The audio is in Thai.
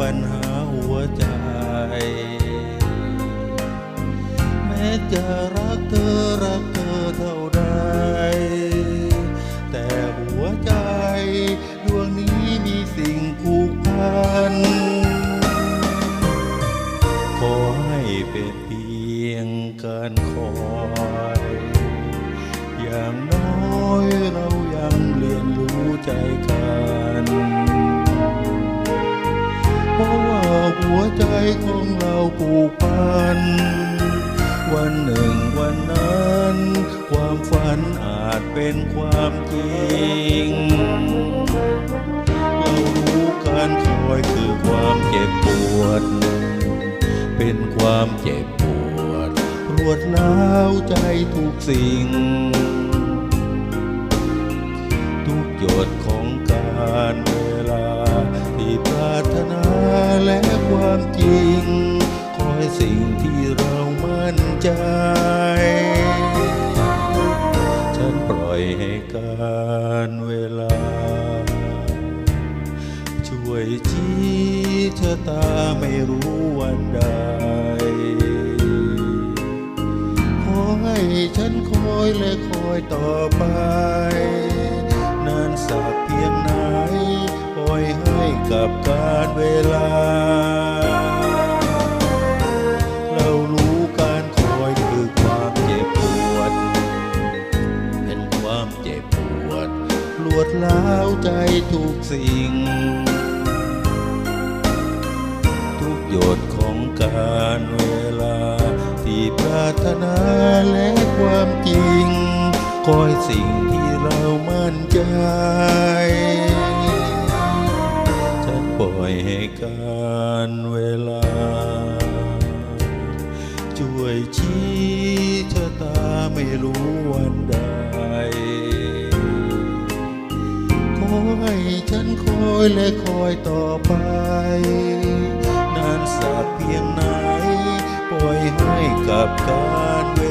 ปัญหาหัวใจ แม้จะรักเธอรักเธอเท่าใด แต่หัวใจดวงนี้มีสิ่งผูกพัน ขอให้เป็นเพียงการคอยอย่างน้อยเรายังเรียนรู้ใจกัน ของเราผูกพัน วันหนึ่งวันนั้น ความฝันอาจเป็นความจริง เรารู้การคอยคือความเจ็บปวด เป็นความเจ็บปวดรวดร้าวใจทุกสิ่ง ทุกหยดของการเวลาที่ปรารถนาและคว ใจ ฉันปล่อยให้การเวลา ช่วยชี้ชะตาไม่รู้วันใด ขอให้ฉันคอยและคอยต่อไป นานสักเพียงไหนปล่อยให้กับการเวลา ล้าวใจทุกสิ่ง ทุกหยดของการเวลา ที่ปรารถนาและความจริง คอยสิ่งที่เรามั่นใจฉันปล่อยให้การเวลา ช่วยชี้ชะตาไม่รู้ อยฉันคอยและคอยต่อไป นานสักเพียงไหน ปล่อยให้กับการเว